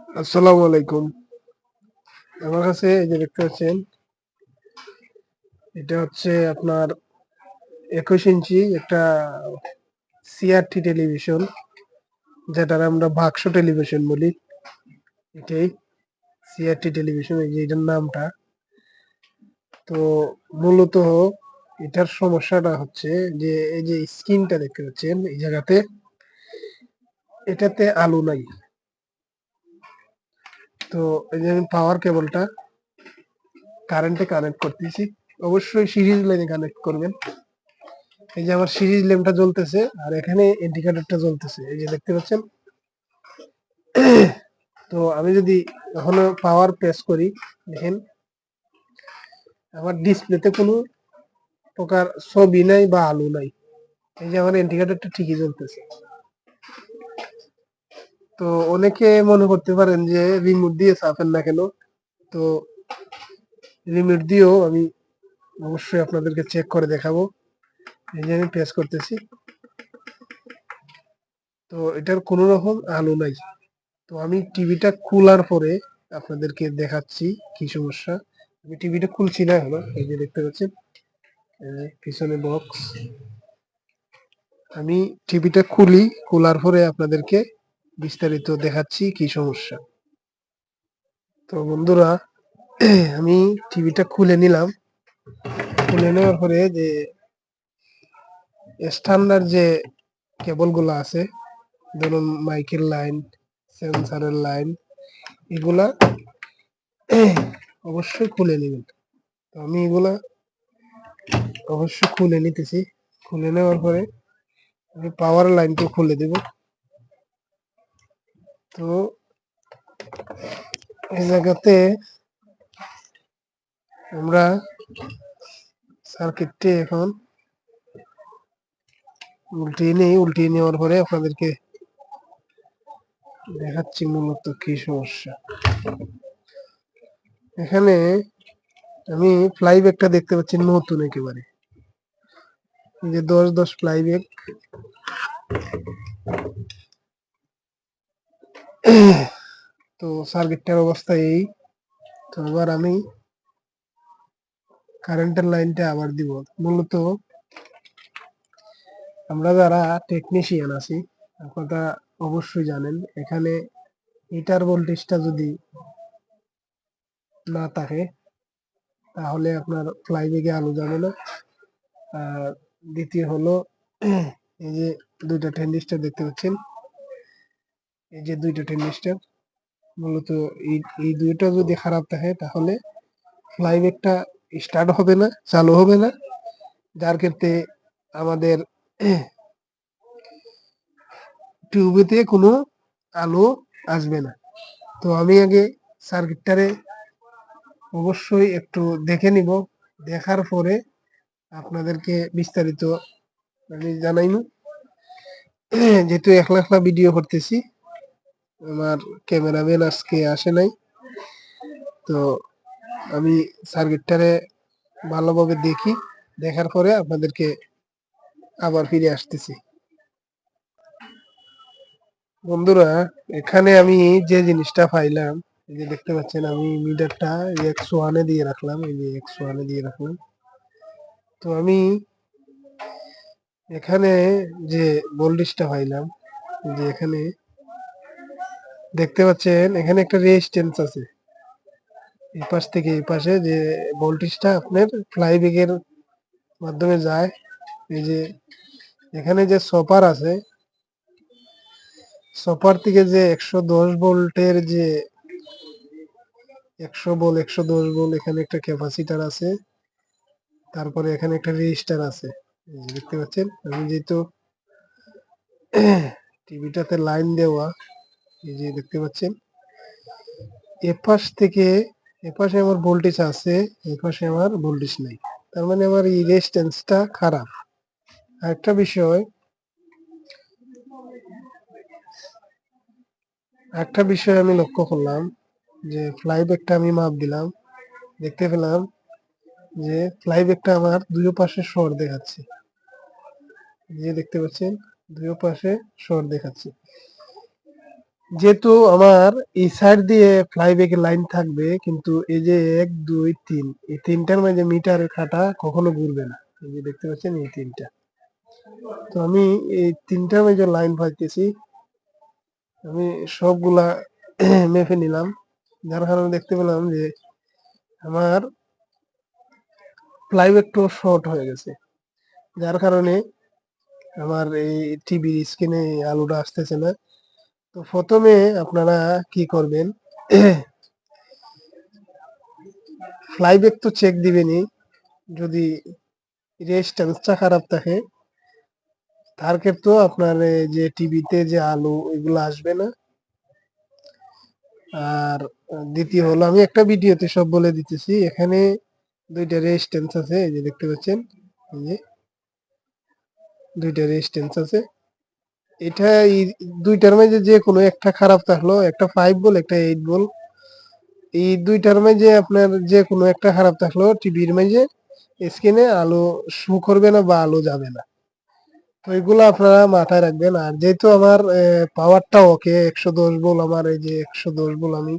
আসসালামু আলাইকুম। আমার কাছে এই যে দেখতে পাচ্ছেন, এটা হচ্ছে আপনার একুশ ইঞ্চি একটা সিআরটি টেলিভিশন, যেটার আমরা বাক্স টেলিভিশন বলি। এটাই সিআরটি টেলিভিশন, এই যে এটার নামটা। তো মূলত এটার সমস্যাটা হচ্ছে যে, এই যে স্ক্রিনটা দেখতে পাচ্ছেন, এই জায়গাতে এটাতে আলো নাই। তো এই যে আমি পাওয়ার কেবলটা কারেন্টে কানেক্ট করতেছি, অবশ্যই সিরিজ লাইনে কানেক্ট করবেন। এই যে আমার সিরিজ ল্যাম্পটা জ্বলতেছে, আর এখানে ইন্ডিকেটরটা জ্বলতেছে, এই যে দেখতে পাচ্ছেন? তো আমি যদি এখনও পাওয়ার প্রেস করি, দেখেন, আমার ডিসপ্লেতে কোনো প্রকার ছবি নাই বা আলো নাই। এই যে আমার ইন্ডিকেটরটা ঠিকই জ্বলতেছে। তো অনেকে মনে করতে পারেন যে রিমোট দিয়ে চাপেন না কেন? তো রিমোট দিয়েও আমি অবশ্যই আপনাদেরকে চেক করে দেখাবো। এই যে আমি প্রেস করতেছি। তো এটার কোনো রকম আলো নাই। তো আমি টিভিটা খোলার পরে আপনাদেরকে দেখাচ্ছি কি সমস্যা। আমি টিভিটা খুলছি না এখনও, এই যে দেখতে পাচ্ছেন। পিছনে বক্স আমি টিভিটা খুলি, খোলার পরে আপনাদেরকে বিস্তারিত দেখাচ্ছি কি সমস্যা। তো বন্ধুরা, আমি টিভিটা খুলে নিলাম। খুলে নেওয়ার পরে যে স্ট্যান্ডার্ড যে কেবলগুলো আছে, ধরুন মাইকের লাইন, সেন্সারের লাইন, এগুলা অবশ্যই খুলে নেবেন। তো আমি এগুলা অবশ্যই খুলে নিতেছি। খুলে নেওয়ার পরে আমি পাওয়ার লাইনটা খুলে দেব। তো এই জায়গাতে আমরা সার্কিটটি এখন উল্টিয়ে নেই। উল্টিয়ে নেওয়ার পরে আপনাদেরকে দেখাচ্ছি মূলত কি সমস্যা। এখানে আমি ফ্লাই ব্যাগটা দেখতে পাচ্ছি নতুন একেবারে। যে দশ দশ ফ্লাই ব্যাগ তো সার্কিটটার অবস্থা এই। তো আবার আমি কারেন্টের লাইনটা আবার দিব। মূলত আমরা যারা টেকনিশিয়ান আছি কথা অবশ্যই জানেন, এখানে হিটার ভোল্টেজটা যদি না থাকে, তাহলে আপনার ফ্লাই ব্যাগে আলো যাবে না। আর দ্বিতীয় হলো, এই যে দুইটা ট্যান্ডিস্টার দেখতে পাচ্ছেন এই যে দুইটা ট্যান্ডিস্টার মূলত এই এই দুইটা যদি খারাপ থাকে, তাহলে ফ্লাই ব্যাগটা স্টার্ট হবে না, চালু হবে না। যার ক্ষেত্রে আমাদের টিউবেতে কোনো আলো আসবে না। তো আমি আগে সার্কিটটারে অবশ্যই একটু দেখে নিব। দেখার পরে আপনাদেরকে বিস্তারিত আমি জানাইনু যেহেতু একলা একলা ভিডিও করতেছি আমার ক্যামেরাম্যান আজকে আসে নাই। তো আমি সার্কিটটারে ভালোভাবে দেখি, দেখার পরে আপনাদেরকে আবার ফিরে আসতেছি। বন্ধুরা, এখানে আমি যে জিনিসটা পাইলাম, এই যে দেখতে পাচ্ছেন, আমি মিটারটা একশো ওয়ানে দিয়ে রাখলাম, এই যে একশো ওয়ানে দিয়ে রাখলাম। তো আমি এখানে যে ভোল্টেজটা পাইলাম যে এখানে দেখতে পাচ্ছেন, এখানে একটা রেজিস্ট্যান্স আছে। এই পাশ থেকে এই পাশে যে ভোল্টেজটা আপনার ফ্লাই ব্যাগের মাধ্যমে যায়, এই যে এখানে যে সপার আছে, সপার থেকে যে একশো দশ ভোল্টের যে একশো বল, একশো দশ বল এখানে একটা ক্যাপাসিটার আছে, তারপরে এখানে একটা রেজিস্টার আছে। দেখতে পাচ্ছেন, আমি যেহেতু টিভিটাতে লাইন দেওয়া এই যে দেখতে পাচ্ছেন, এপাশ থেকে এপাশে আমার ভোল্টেজ আছে, এপাশে আমার ভোল্টেজ নাই। তার মানে আমার এই রেজিস্ট্যান্সটা খারাপ। আরেকটা বিষয় একটা বিষয় আমি লক্ষ্য করলাম, যে ফ্লাই ব্যাগটা আমি মাপ দিলাম। দেখতে পেলাম যে ফ্লাই ব্যাগটা আমার দুই পাশে শর্ট দেখাচ্ছে। যে দেখতে পাচ্ছেন, দুই পাশে শর্ট দেখাচ্ছে। যেহেতু আমার এই সাইড দিয়ে ফ্লাইব্যাকের লাইন থাকবে, কিন্তু এই যে এক, দুই, তিন, এই তিনটার মাঝে মিটারের কাটা কখনো ঘুরবে না। এই যে দেখতে পাচ্ছেন এই তিনটা। তো আমি এই তিনটার মাঝে লাইন পাইতেছি। আমি সবগুলা মেপে নিলাম। যার কারণে দেখতে পেলাম যে আমার প্লাইব্যাকটো শর্ট হয়ে গেছে। যার কারণে আমার এই টিভির স্ক্রিনে আলোটা আসতেছে না। তো প্রথমে আপনারা কি করবেন? ফ্লাইব্যাক তো চেক দিবেনই যদি রেজিস্ট্যান্সটা খারাপ থাকে, তার ক্ষেত্রেও আপনার যে টিভিতে যে আলো এগুলো আসবে না। আর দ্বিতীয় হলো, আমি একটা ভিডিওতে সব বলে দিতেছি, এখানে দুইটা রেজিস্ট্যান্স আছে, এই যে দেখতে পাচ্ছেন, এই যে দুইটা রেজিস্ট্যান্স আছে। এটা এই দুইটার মাঝে যে কোনো একটা খারাপ থাকল, একটা ফাইভ বল, একটা এইট বল। এই দুইটার মাঝে আপনার যে কোনো একটা খারাপ থাকল টিভির মাঝে স্ক্রিনে আলো শো করবে না বা আলো যাবে না। তো এগুলো আপনারা মাথায় রাখবেন। আর যেহেতু আমার পাওয়ারটা ওকে একশো দশ বল, আমার এই যে একশো দশ বল আমি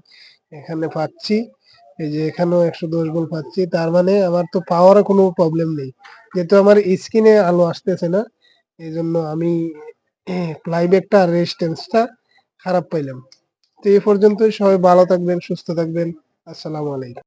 এখানে পাচ্ছি, এই যে এখানেও একশো দশ বল পাচ্ছি, তার মানে আমার তো পাওয়ারও কোনো প্রবলেম নেই। যেহেতু আমার স্ক্রিনে আলো আসতেছে না, এই জন্য আমি প্লাইব্যাকটা আর রেজিস্ট্যান্সটা খারাপ পাইলাম। তো এই পর্যন্তই, সবাই ভালো থাকবেন, সুস্থ থাকবেন। আসসালামু আলাইকুম।